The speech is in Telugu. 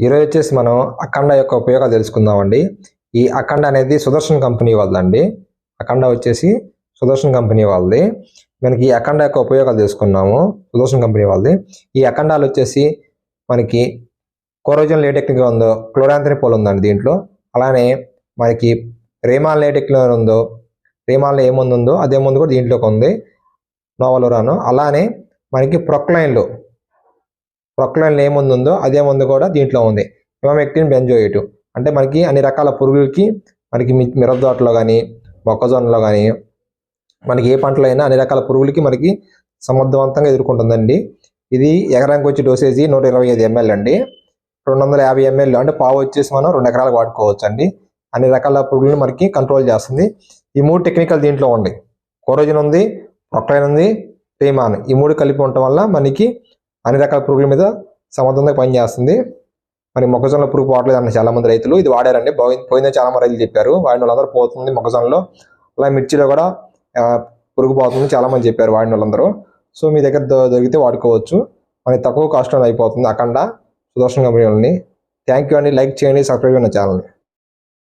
ఈరోజు వచ్చేసి మనం అఖండ యొక్క ఉపయోగాలు తెలుసుకుందామండి. ఈ అఖండ అనేది సుదర్శన్ కంపెనీ వాళ్ళదండి. అఖండ వచ్చేసి సుదర్శన్ కంపెనీ వాళ్ళది. మనకి ఈ అఖండ యొక్క ఉపయోగాలు తెలుసుకున్నాము. సుదర్శన్ కంపెనీ వాళ్ళది. ఈ అఖండాలు వచ్చేసి మనకి కోరోజన్ లేటెక్నిక్గా ఉందో క్లోరాంథ్రిపోల్ ఉందండి దీంట్లో. అలానే మనకి రేమాన్ లేటెక్లో ఉందో రేమాల్లో ఏముంది ఉందో అదే కూడా దీంట్లోకి ఉంది. నోవలోరాను అలానే మనకి ప్రొక్లైన్లో ప్రొక్లైన్లో ఏ మందు ఉందో అదే మందు కూడా దీంట్లో ఉంది. Emamectin benzoate. అంటే మనకి అన్ని రకాల పురుగులకి మనకి మి- కానీ మొక్కజొన్నలో కానీ మనకి ఏ పంటలో అయినా అన్ని రకాల పురుగులకి మనకి సమర్థవంతంగా ఎదుర్కొంటుందండి. ఇది ఎకరానికి వచ్చి డోసేజీ నూట ఇరవై ఐదు ఎంఎల్ అండి. రెండు వందల యాభై ఎంఎల్ అంటే పావు వచ్చేసి మనం రెండు ఎకరాలకు వాడుకోవచ్చు అండి అన్ని రకాల పురుగులను మనకి కంట్రోల్ చేస్తుంది. ఈ మూడు టెక్నికల్ దీంట్లో ఉంది. కోరోజన్ ఉంది ప్రొక్లైన్ ఉంది టీమాన్ ఈ మూడు కలిపి ఉండటం వల్ల మనకి అన్ని రకాల పురుగుల మీద సమర్థంగా పనిచేస్తుంది. మరి మొక్కజొన్న పురుగు పోవట్లేదు అన్న చాలా మంది రైతులు ఇది వాడారండి. పోయి- పోయిందని చాలా మంది రైతులు చెప్పారు. వాడిన వాళ్ళందరూ పోతుంది మొక్కజొన్నలో. అలా మిర్చిలో కూడా పురుగు పోతుంది చాలా మంది చెప్పారు వాడిన వాళ్ళందరూ సో మీ దగ్గర దొరికితే వాడుకోవచ్చు. మనకి తక్కువ కాస్ట్లో అయిపోతుంది అఖండ సుదర్శన్ కంపెనీ వాళ్ళని. థ్యాంక్ యూ అండి. లైక్ చేయండి సబ్స్క్రైబ్ చేయండి ఛానల్ని.